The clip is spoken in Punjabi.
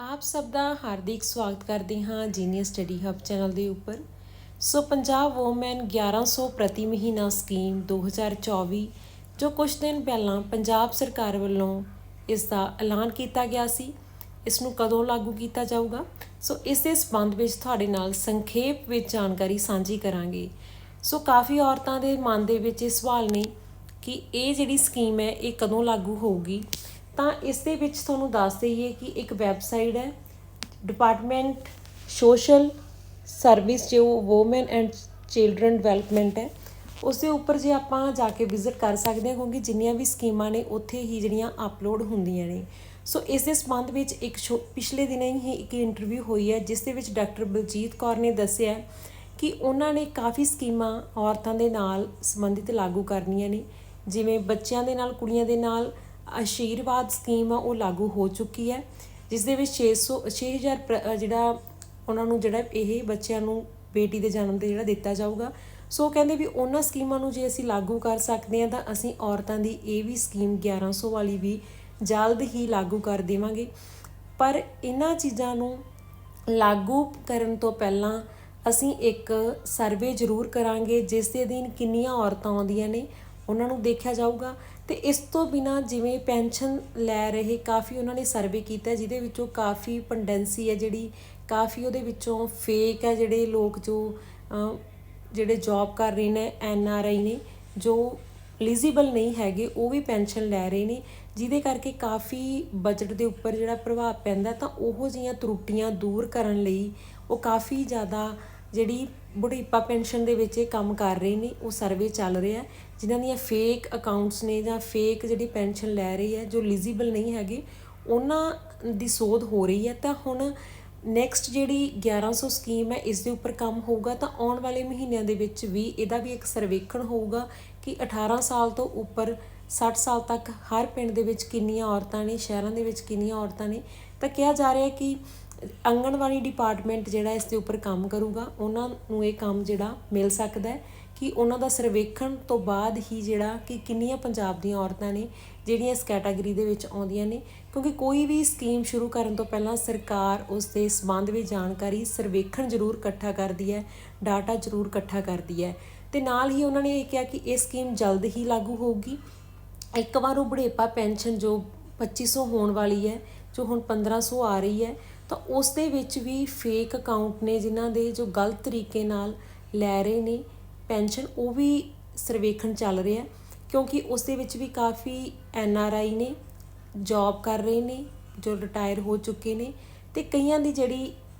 ਆਪ ਸਭ ਦਾ ਹਾਰਦਿਕ ਸਵਾਗਤ ਕਰਦੇ ਹਾਂ ਜੀਨੀਅਸ ਸਟੱਡੀ ਹੱਬ ਚੈਨਲ ਦੇ ਉੱਪਰ। ਸੋ ਪੰਜਾਬ ਵੂਮਨ 1100 ਪ੍ਰਤੀ ਮਹੀਨਾ ਸਕੀਮ 2024 ਜੋ ਕੁਝ ਦਿਨ ਪਹਿਲਾਂ ਪੰਜਾਬ ਸਰਕਾਰ ਵੱਲੋਂ ਇਸ ਦਾ ਐਲਾਨ ਕੀਤਾ ਗਿਆ ਸੀ ਇਸ ਨੂੰ ਕਦੋਂ ਲਾਗੂ ਕੀਤਾ ਜਾਊਗਾ? ਸੋ ਇਸ ਦੇ ਸੰਬੰਧ ਵਿੱਚ ਤੁਹਾਡੇ ਨਾਲ ਸੰਖੇਪ ਵਿੱਚ ਜਾਣਕਾਰੀ ਸਾਂਝੀ ਕਰਾਂਗੇ। ਸੋ ਕਾਫੀ ਔਰਤਾਂ ਦੇ ਮਨ ਦੇ ਵਿੱਚ ਇਹ ਸਵਾਲ ਨੇ ਕਿ ਇਹ ਜਿਹੜੀ ਸਕੀਮ ਹੈ, ਇਹ ਕਦੋਂ ਲਾਗੂ ਹੋਊਗੀ? ਤਾਂ ਇਸ ਦੇ ਵਿੱਚ ਤੁਹਾਨੂੰ ਦੱਸ ਦਈਏ ਕਿ ਇੱਕ ਵੈਬਸਾਈਟ ਹੈ ਡਿਪਾਰਟਮੈਂਟ ਸੋਸ਼ਲ ਸਰਵਿਸ ਜੋ ਔਮਨ ਐਂਡ ਚਿਲਡਰਨ ਡਿਵੈਲਪਮੈਂਟ ਹੈ। ਉਸ ਦੇ ਉੱਪਰ ਜੇ ਆਪਾਂ ਜਾ ਕੇ ਵਿਜ਼ਿਟ ਕਰ ਸਕਦੇ ਹਾਂ, ਕਿਉਂਕਿ ਜਿੰਨੀਆਂ ਵੀ ਸਕੀਮਾਂ ਨੇ, ਉੱਥੇ ਹੀ ਜਿਹੜੀਆਂ ਅਪਲੋਡ ਹੁੰਦੀਆਂ ਨੇ। ਸੋ ਇਸ ਦੇ ਸੰਬੰਧ ਵਿੱਚ ਇੱਕ ਛੋ- ਪਿਛਲੇ ਦਿਨਾਂ ਹੀ ਇੱਕ ਇੰਟਰਵਿਊ ਹੋਈ ਹੈ, ਜਿਸ ਦੇ ਵਿੱਚ ਡਾਕਟਰ ਬਲਜੀਤ ਕੌਰ ਨੇ ਦੱਸਿਆ ਕਿ ਉਹਨਾਂ ਨੇ ਕਾਫੀ ਸਕੀਮਾਂ ਔਰਤਾਂ ਦੇ ਨਾਲ ਸੰਬੰਧਿਤ ਲਾਗੂ ਕਰਨੀਆਂ ਨੇ, ਜਿਵੇਂ ਬੱਚਿਆਂ ਦੇ ਨਾਲ, ਕੁੜੀਆਂ ਦੇ ਨਾਲ ਆਸ਼ੀਰਵਾਦ ਸਕੀਮ ਆ, ਉਹ ਲਾਗੂ ਹੋ ਚੁੱਕੀ ਹੈ ਜਿਸ ਦੇ ਵਿੱਚ 600 6000 ਪ੍ਰ- ਜਿਹੜਾ ਉਹਨਾਂ ਨੂੰ ਜਿਹੜਾ ਇਹ ਬੱਚਿਆਂ ਨੂੰ ਬੇਟੀ ਦੇ ਜਨਮ ਤੇ ਜਿਹੜਾ ਦਿੱਤਾ ਜਾਊਗਾ। ਸੋ ਕਹਿੰਦੇ ਵੀ ਉਹਨਾਂ ਸਕੀਮਾਂ ਨੂੰ ਜੇ ਅਸੀਂ ਲਾਗੂ ਕਰ ਸਕਦੇ ਹਾਂ ਤਾਂ ਅਸੀਂ ਔਰਤਾਂ ਦੀ ਇਹ ਵੀ ਸਕੀਮ 1100 ਵਾਲੀ ਵੀ ਜਲਦ ਹੀ ਲਾਗੂ ਕਰ ਦੇਵਾਂਗੇ। ਪਰ ਇਹਨਾਂ ਚੀਜ਼ਾਂ ਨੂੰ ਲਾਗੂ ਕਰਨ ਤੋਂ ਪਹਿਲਾਂ ਅਸੀਂ ਇੱਕ ਸਰਵੇ ਜ਼ਰੂਰ ਕਰਾਂਗੇ, ਜਿਸ ਦੇ ਅਧੀਨ ਕਿੰਨੀਆਂ ਔਰਤਾਂ ਆਉਂਦੀਆਂ ਨੇ, ਉਹਨਾਂ ਨੂੰ ਦੇਖਿਆ ਜਾਊਗਾ। ਤੇ ਇਸ ਤੋਂ ਬਿਨਾ ਜਿਵੇਂ ਪੈਨਸ਼ਨ ਲੈ ਰਹੇ ਕਾਫੀ ਉਹਨਾਂ ਨੇ ਸਰਵੇ ਕੀਤਾ ਜਿਹਦੇ ਵਿੱਚੋਂ ਕਾਫੀ ਪੰਡੈਂਸੀ ਹੈ ਜਿਹੜੀ, ਕਾਫੀ ਉਹਦੇ ਵਿੱਚੋਂ ਫੇਕ ਹੈ ਜਿਹੜੇ ਲੋਕ ਜੋ ਜਿਹੜੇ ਜੌਬ ਕਰ ਰਹੇ ਨੇ ਐਨ ਆਰ ਆਈ ਨੇ, ਜੋ ਐਲੀਜੀਬਲ ਨਹੀਂ ਹੈਗੇ, ਉਹ ਵੀ ਪੈਨਸ਼ਨ ਲੈ ਰਹੇ ਨੇ, ਜਿਹਦੇ ਕਰਕੇ ਕਾਫੀ ਬਜਟ ਦੇ ਉੱਪਰ ਜਿਹੜਾ ਪ੍ਰਭਾਵ ਪੈਂਦਾ ਤਾਂ ਉਹੋ ਜਿਹੀਆਂ ਤਰੁੱਟੀਆਂ ਦੂਰ ਕਰਨ ਲਈ ਉਹ ਕਾਫੀ ਜ਼ਿਆਦਾ ਜਿਹੜੀ ਬੁਢੀਪਾ ਪੈਨਸ਼ਨ ਦੇ ਵਿੱਚ ਇਹ ਕੰਮ ਕਰ ਰਹੇ ਨੇ, ਉਹ ਸਰਵੇ ਚੱਲ ਰਿਹਾ ਹੈ। ਜਿਨ੍ਹਾਂ ਦੀਆਂ ਫੇਕ ਅਕਾਊਂਟਸ ਨੇ ਜਾਂ ਫੇਕ ਜਿਹੜੀ ਪੈਨਸ਼ਨ ਲੈ ਰਹੀ ਹੈ, ਜੋ ਐਲੀਜੀਬਲ ਨਹੀਂ ਹੈਗੇ, ਉਹਨਾਂ ਦੀ ਸੋਧ ਹੋ ਰਹੀ ਹੈ। ਤਾਂ ਹੁਣ ਨੈਕਸਟ ਜਿਹੜੀ 1100 ਸਕੀਮ ਹੈ, ਇਸ ਦੇ ਉੱਪਰ ਕੰਮ ਹੋਊਗਾ। ਤਾਂ ਆਉਣ ਵਾਲੇ ਮਹੀਨਿਆਂ ਦੇ ਵਿੱਚ ਵੀ ਇਹਦਾ ਵੀ ਇੱਕ ਸਰਵੇਖਣ ਹੋਊਗਾ ਕਿ 18 ਸਾਲ ਤੋਂ ਉੱਪਰ 60 ਸਾਲ ਤੱਕ ਹਰ ਪਿੰਡ ਦੇ ਵਿੱਚ ਕਿੰਨੀਆਂ ਔਰਤਾਂ ਨੇ, ਸ਼ਹਿਰਾਂ ਦੇ ਵਿੱਚ ਕਿੰਨੀਆਂ ਔਰਤਾਂ ਨੇ। ਤਾਂ ਕਿਹਾ ਜਾ ਰਿਹਾ ਕਿ ਆਂਗਣਵਾੜੀ ਡਿਪਾਰਟਮੈਂਟ ਜਿਹੜਾ ਇਸ ਦੇ ਉੱਪਰ ਕੰਮ ਕਰੂਗਾ, ਉਹਨਾਂ ਨੂੰ ਇਹ ਕੰਮ ਜਿਹੜਾ ਮਿਲ ਸਕਦਾ ਹੈ ਕਿ ਉਹਨਾਂ ਦਾ ਸਰਵੇਖਣ ਤੋਂ ਬਾਅਦ ਹੀ ਜਿਹੜਾ ਕਿ ਕਿੰਨੀਆਂ ਪੰਜਾਬ ਦੀਆਂ ਔਰਤਾਂ ਨੇ ਜਿਹੜੀਆਂ ਇਸ ਕੈਟਾਗਰੀ ਦੇ ਵਿੱਚ ਆਉਂਦੀਆਂ ਨੇ, ਕਿਉਂਕਿ ਕੋਈ ਵੀ ਸਕੀਮ ਸ਼ੁਰੂ ਕਰਨ ਤੋਂ ਪਹਿਲਾਂ ਸਰਕਾਰ ਉਸ ਦੇ ਸੰਬੰਧ ਵਿੱਚ ਜਾਣਕਾਰੀ, ਸਰਵੇਖਣ ਜ਼ਰੂਰ ਇਕੱਠਾ ਕਰਦੀ ਹੈ, ਡਾਟਾ ਜ਼ਰੂਰ ਇਕੱਠਾ ਕਰਦੀ ਹੈ। ਤੇ ਨਾਲ ਹੀ ਉਹਨਾਂ ਨੇ ਇਹ ਕਿਹਾ ਕਿ ਇਹ ਸਕੀਮ ਜਲਦ ਹੀ ਲਾਗੂ ਹੋਊਗੀ। ਇੱਕ ਵਾਰ ਉਹ ਬੁਢੇਪਾ ਪੈਨਸ਼ਨ ਜੋ 2500 ਹੋਣ ਵਾਲੀ ਹੈ, ਜੋ ਹੁਣ 1500 ਆ ਰਹੀ ਹੈ ਤਾਂ ਉਸ ਦੇ ਵਿੱਚ ਵੀ ਫੇਕ ਅਕਾਊਂਟ ਨੇ ਜਿਨ੍ਹਾਂ ਦੇ ਜੋ ਗਲਤ ਤਰੀਕੇ ਨਾਲ ਲੈ ਰਹੇ ਨੇ ਪੈਨਸ਼ਨ ਉਹ ਵੀ ਸਰਵੇਖਣ ਚੱਲ ਰਿਹਾ ਕਿਉਂਕਿ ਉਸ ਦੇ ਵਿੱਚ ਵੀ ਕਾਫੀ ਐਨ ਆਰ ਆਈ ਨੇ ਜੌਬ ਕਰ ਰਹੇ ਨੇ, ਜੋ ਰਿਟਾਇਰ ਹੋ ਚੁੱਕੇ ਨੇ ਤੇ ਕਈਆਂ ਦੀ ਜਿਹੜੀ